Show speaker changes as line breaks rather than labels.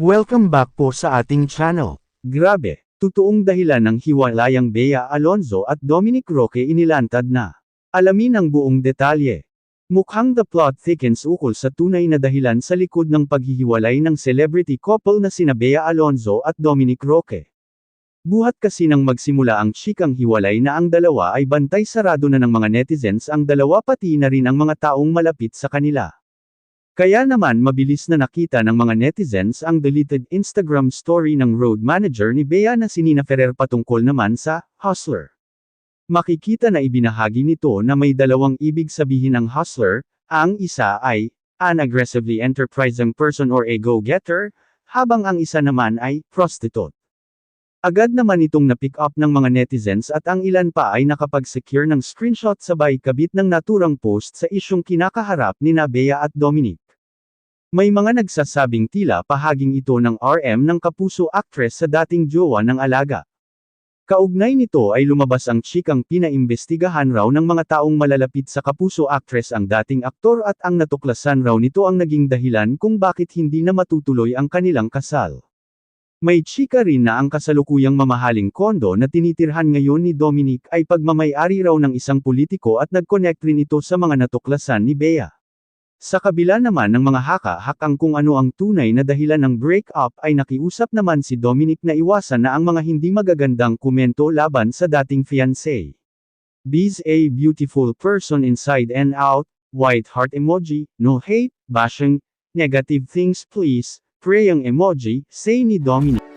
Welcome back po sa ating channel.
Grabe, totoong dahilan ng hiwalayang Bea Alonzo at Dominic Roque inilantad na. Alamin ang buong detalye. Mukhang the plot thickens ukol sa tunay na dahilan sa likod ng paghihiwalay ng celebrity couple na sina Bea Alonzo at Dominic Roque. Buhat kasi nang magsimula ang chikang hiwalay na ang dalawa ay bantay sarado na ng mga netizens ang dalawa pati na rin ang mga taong malapit sa kanila. Kaya naman mabilis na nakita ng mga netizens ang deleted Instagram story ng road manager ni Bea na si Nina Ferrer patungkol naman sa Hustler. Makikita na ibinahagi nito na may dalawang ibig sabihin ang hustler, ang isa ay an aggressively enterprising person or a go-getter, habang ang isa naman ay prostitute. Agad naman itong na-pick up ng mga netizens at ang ilan pa ay nakapag-secure ng screenshot sabay kabit ng naturang post sa isyong kinakaharap ni Bea at Dominic. May mga nagsasabing tila pahaging ito ng RM ng kapuso actress sa dating jowa ng alaga. Kaugnay nito ay lumabas ang chikang pinaimbestigahan raw ng mga taong malalapit sa kapuso actress ang dating aktor at ang natuklasan raw nito ang naging dahilan kung bakit hindi na matutuloy ang kanilang kasal. May chika rin na ang kasalukuyang mamahaling kondo na tinitirhan ngayon ni Dominic ay pagmamayari raw ng isang politiko at nag-connect rin ito sa mga natuklasan ni Bea. Sa kabila naman ng mga haka-hakang kung ano ang tunay na dahilan ng breakup ay nakiusap naman si Dominic na iwasan na ang mga hindi magagandang komento laban sa dating fiancé. Be's a beautiful person inside and out, white heart emoji, no hate, bashing, negative things please, praying emoji, say ni Dominic.